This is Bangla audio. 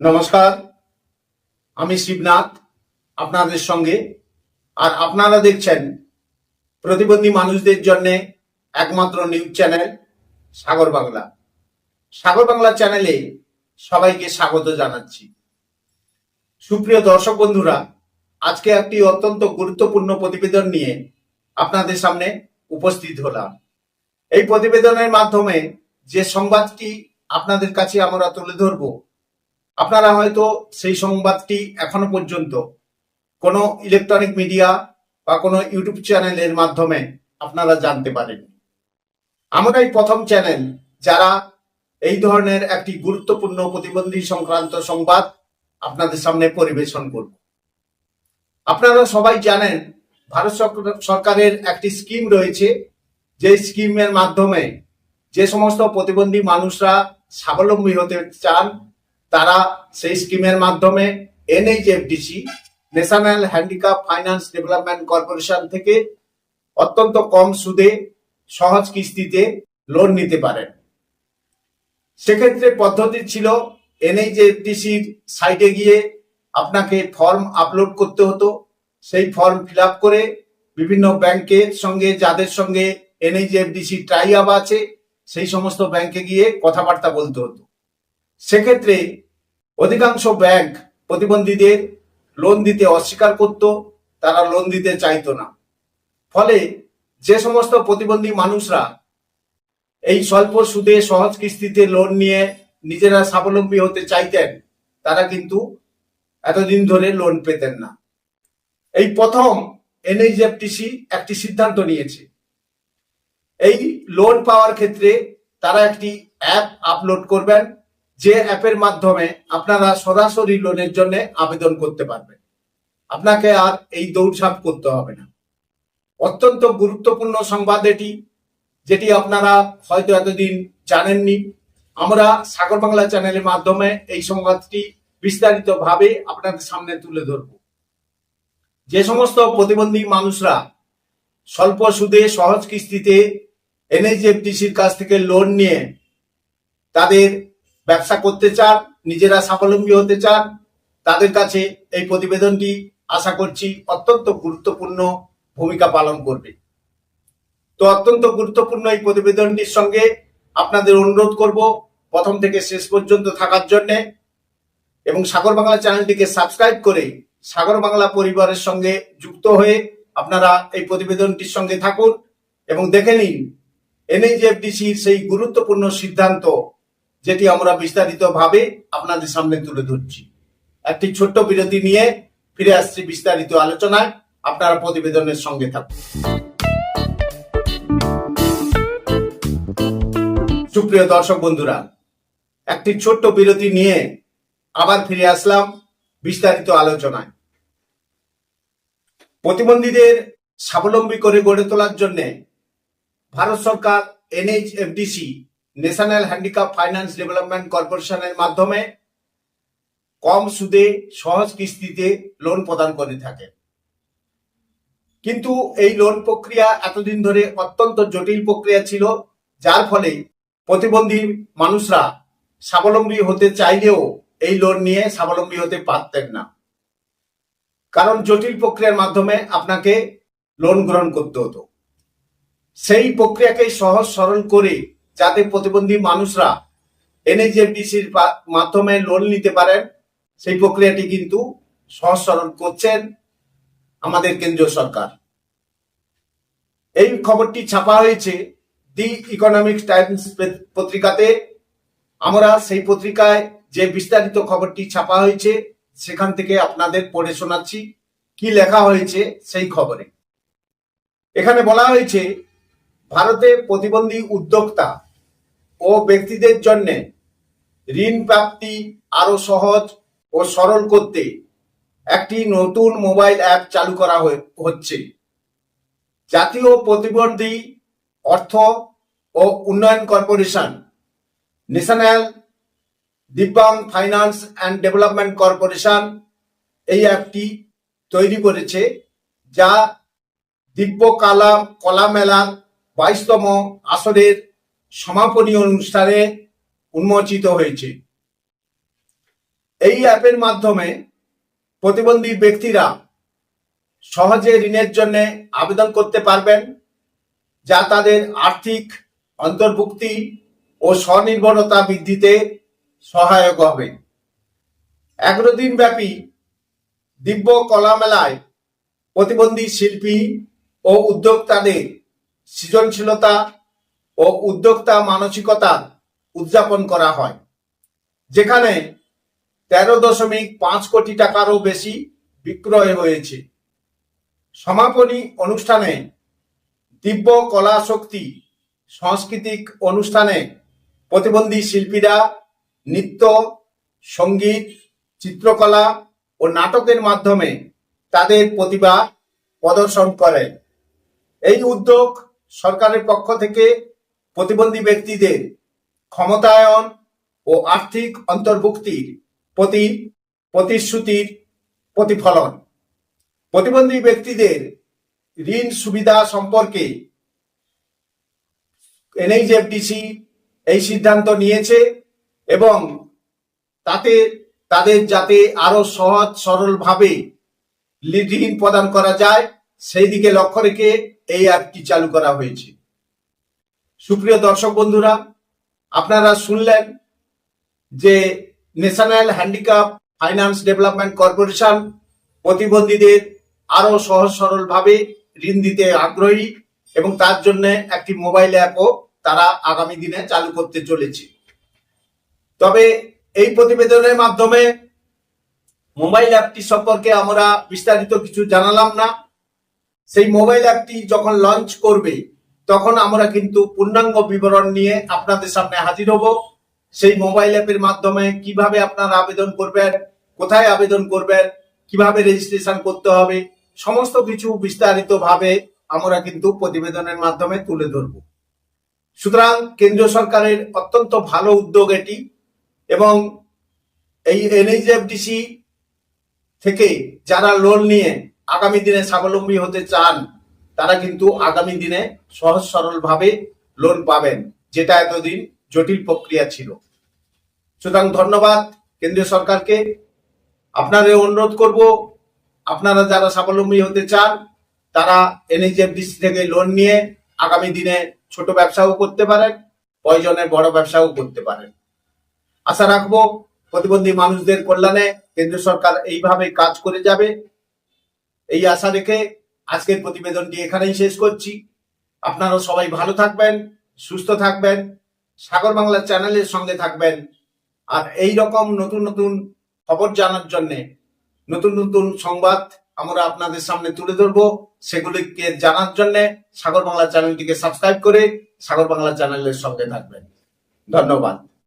নমস্কার, আমি শিবনাথ আপনাদের সঙ্গে। আর আপনারা দেখছেন প্রতিবন্ধী মানুষদের জন্য একমাত্র নিউজ চ্যানেল সাগর বাংলা। সাগর বাংলা চ্যানেলে সবাইকে স্বাগত জানাচ্ছি। সুপ্রিয় দর্শক বন্ধুরা, আজকে একটি অত্যন্ত গুরুত্বপূর্ণ প্রতিবেদন নিয়ে আপনাদের সামনে উপস্থিত হলাম। এই প্রতিবেদনের মাধ্যমে যে সংবাদটি আপনাদের কাছে আমরা তুলে ধরবো আপনারা হয়তো সেই সংবাদটি এখনও পর্যন্ত কোনো ইলেকট্রনিক মিডিয়া বা কোনো ইউটিউব চ্যানেলের মাধ্যমে আপনারা জানতে পারেন আমরাই প্রথম চ্যানেল যারা এই ধরনের একটি গুরুত্বপূর্ণ প্রতিবন্ধী সংক্রান্ত সংবাদ আপনাদের সামনে পরিবেশন করব। আপনারা সবাই জানেন, ভারত সরকারের একটি স্কিম রয়েছে যে স্কিমের মাধ্যমে যে সমস্ত প্রতিবন্ধী মানুষরা স্বাবলম্বী হতে চান তারা সেই স্কিমের মাধ্যমে NHFDC, national handicap finance development corporation থেকে অত্যন্ত কম সুদে সহজ কিস্তিতে লোন নিতে পারেন। সেক্ষেত্রে পদ্ধতি ছিল এনএইচএফডিসির সাইটে গিয়ে আপনাকে ফর্ম আপলোড করতে হতো। সেই ফর্ম ফিল করে বিভিন্ন ব্যাংকের সঙ্গে, যাদের সঙ্গে এনএইচএফডিসি ট্রাই আপ আছে, সেই সমস্ত ব্যাংকে গিয়ে কথাবার্তা বলতে হতো। সেক্ষেত্রে অধিকাংশ ব্যাংক প্রতিবন্ধীদের লোন দিতে অস্বীকার করত, তারা লোন দিতে চাইতো না। ফলে যে সমস্ত প্রতিবন্ধী মানুষরা এই স্বল্প সুদে সহজ কিস্তিতে লোন নিয়ে নিজেরা স্বাবলম্বী হতে চাইতেন, তারা কিন্তু এতদিন ধরে লোন পেতেন না। এই প্রথম এনএইচএফটিসি একটি সিদ্ধান্ত নিয়েছে। এই লোন পাওয়ার ক্ষেত্রে তারা একটি অ্যাপ আপলোড করবেন যে অ্যাপের মাধ্যমে আপনারা সরাসরি লোনের জন্য আবেদন করতে পারবেন। আপনাকে আর এই দৌড়ঝাঁপ করতে হবে না। অত্যন্ত গুরুত্বপূর্ণ সংবাদ এটি, যেটি আপনারা হয়তো এতদিন জানেননি। আমরা সাগর বাংলা চ্যানেলের মাধ্যমে এই সংবাদটি বিস্তারিতভাবে আপনাদের সামনে তুলে ধরব। যে সমস্ত প্রতিবন্ধী মানুষরা স্বল্প সুদে সহজ কিস্তিতে এনএইচএফডিসির কাছ থেকে লোন নিয়ে তাদের ব্যবসা করতে চান, নিজেরা স্বাবলম্বী হতে চান, তাদের কাছে এই প্রতিবেদনটি আশা করছি অত্যন্ত গুরুত্বপূর্ণ ভূমিকা পালন করবে। তো অত্যন্ত গুরুত্বপূর্ণ এই প্রতিবেদনটির সঙ্গে আপনাদের অনুরোধ করব প্রথম থেকে শেষ পর্যন্ত থাকার জন্য এবং সাগর বাংলা চ্যানেলটিকে সাবস্ক্রাইব করে সাগর বাংলা পরিবারের সঙ্গে যুক্ত হয়ে আপনারা এই প্রতিবেদনটির সঙ্গে থাকুন এবং দেখে নিন এনএইচএফডিসির সেই গুরুত্বপূর্ণ সিদ্ধান্ত যেটি আমরা বিস্তারিতভাবে আপনাদের সামনে তুলে ধরছি। একটি ছোট্ট বিরতি নিয়ে ফিরে আসছি বিস্তারিত আলোচনায়। আপনারা প্রতিবেদনের সঙ্গে থাকুন। সুপ্রিয় দর্শক বন্ধুরা, একটি ছোট্ট বিরতি নিয়ে আবার ফিরে আসলাম বিস্তারিত আলোচনায়। প্রতিবন্ধীদের স্বাবলম্বী করে গড়ে তোলার জন্য ভারত সরকার NHFDC national handicap finance development কর্পোরেশনের মাধ্যমে কম সুদে সহজ কিস্তিতে লোন প্রদান করে থাকে। কিন্তু এই লোন প্রক্রিয়া এতদিন ধরে অত্যন্ত জটিল প্রক্রিয়া ছিল, যার ফলে প্রতিবন্ধী মানুষরা স্বাবলম্বী হতে চাইলেও এই লোন নিয়ে স্বাবলম্বী হতে পারতেন না। কারণ জটিল প্রক্রিয়ার মাধ্যমে আপনাকে লোন গ্রহণ করতে হতো। সেই প্রক্রিয়াকে সহজ সরল করে যাতে প্রতিবন্ধী মানুষরা এনএইচএফডিসির মাধ্যমে লোন নিতে পারেন, সেই প্রক্রিয়াটি কিন্তু সহজ সরল করছেন আমাদের কেন্দ্রীয় সরকার। এই খবরটি ছাপা হয়েছে দি ইকোনমিক টাইমস পত্রিকাতে। আমরা সেই পত্রিকায় যে বিস্তারিত খবরটি ছাপা হয়েছে, সেখান থেকে আপনাদের পড়ে শোনাচ্ছি, কি লেখা হয়েছে সেই খবরে। এখানে বলা হয়েছে, ভারতে প্রতিবন্ধী উদ্যোক্তা ও ব্যক্তিদের জন্য ঋণ প্রাপ্তি আরও সহজ ও সরল করতে একটি নতুন মোবাইল অ্যাপ চালু করা হচ্ছে। জাতীয় প্রতিবন্ধী অর্থ ও উন্নয়ন কর্পোরেশন, ন্যাশনাল দিব্যাং ফাইন্যান্স অ্যান্ড ডেভেলপমেন্ট কর্পোরেশন এই অ্যাপটি তৈরি করেছে, যা দিব্য কালা কলা মেলার বাইশতম আসরের সমাপনী অনুষ্ঠানে উন্মোচিত হয়েছে। এই অ্যাপের মাধ্যমে প্রতিবন্ধী ব্যক্তিরা সহজে ঋণের জন্য আবেদন করতে পারবেন, যা তাদের আর্থিক অন্তর্ভুক্তি ও স্বনির্ভরতা বৃদ্ধিতে সহায়ক হবে। এগারো দিন ব্যাপী দিব্য কলা মেলায় প্রতিবন্ধী শিল্পী ও উদ্যোক্তাদের সৃজনশীলতা ও উদ্যোক্তা মানসিকতা উদযাপন করা হয়, যেখানে তেরো দশমিক পাঁচ কোটি টাকারও বেশি বিক্রয় হয়েছে। সমাপনী অনুষ্ঠানে দিব্য কলা শক্তি সাংস্কৃতিক অনুষ্ঠানে প্রতিবন্ধী শিল্পীরা নৃত্য, সংগীত, চিত্রকলা ও নাটকের মাধ্যমে তাদের প্রতিভা প্রদর্শন করে। এই উদ্যোগ সরকারের পক্ষ থেকে প্রতিবন্ধী ব্যক্তিদের ক্ষমতায়ন ও আর্থিক অন্তর্ভুক্তির প্রতি প্রতিশ্রুতির প্রতিফলন। প্রতিবন্ধী ব্যক্তিদের ঋণ সুবিধা সম্পর্কে এনএইচএফডিসি এই সিদ্ধান্ত নিয়েছে এবং তাতে তাদের যাতে আরও সহজ সরলভাবে ঋণ প্রদান করা যায়, সেই দিকে লক্ষ্য রেখে এই অ্যাপটি চালু করা হয়েছে। সুপ্রিয় দর্শক বন্ধুরা, আপনারা শুনলেন যে national handicap finance development corporation প্রতিবন্ধীদের আরও সহজ সরলভাবে ঋণ দিতে আগ্রহী এবং তার জন্য একটি মোবাইল অ্যাপও তারা আগামী দিনে চালু করতে চলেছে। তবে এই প্রতিবেদনের মাধ্যমে মোবাইল অ্যাপটি সম্পর্কে আমরা বিস্তারিত কিছু জানালাম না। সেই মোবাইল অ্যাপটি যখন লঞ্চ করবে তখন আমরা কিন্তু পূর্ণাঙ্গ বিবরণ নিয়ে আপনাদের সামনে হাজির হব। সেই মোবাইল অ্যাপের মাধ্যমে কীভাবে আপনারা আবেদন করবেন, কোথায় আবেদন করবেন, কীভাবে রেজিস্ট্রেশন করতে হবে, সমস্ত কিছু বিস্তারিত ভাবে আমরা কিন্তু প্রতিবেদনের মাধ্যমে তুলে ধরব। সুতরাং কেন্দ্রীয় সরকারের অত্যন্ত ভালো উদ্যোগ এটি এবং এই এনএইচএফডিসি থেকে যারা লোন নিয়ে আগামী দিনে স্বাবলম্বী হতে চান তারা কিন্তু আগামী দিনে সহজ সরল ভাবে লোন পাবেন, যেটা এতদিন জটিল প্রক্রিয়া ছিল। সুতরাং ধন্যবাদ কেন্দ্রীয় সরকারকে। আপনাদের অনুরোধ করব, আপনারা যারা স্বাবলম্বী হতে চান, তারা এনএইচএফডিসি থেকে লোন নিয়ে আগামী দিনে ছোট ব্যবসাও করতে পারেন, প্রয়োজনে বড় ব্যবসাও করতে পারেন। আশা রাখব প্রতিবন্ধী মানুষদের কল্যাণে কেন্দ্র সরকার এইভাবে কাজ করে যাবে। এই আশা রেখে আজকের প্রতিবেদনটি এখানেই শেষ করছি। আপনারা সবাই ভালো থাকবেন, সুস্থ থাকবেন, সাগর বাংলা চ্যানেলের সঙ্গে থাকবেন আর এই রকম নতুন নতুন খবর জানার জন্য নতুন নতুন সংবাদ আমরা আপনাদের সামনে তুলে ধরবো। সেগুলিকে জানার জন্য সাগর বাংলা চ্যানেলটিকে সাবস্ক্রাইব করে সাগর বাংলা চ্যানেলের সঙ্গে থাকবেন। ধন্যবাদ।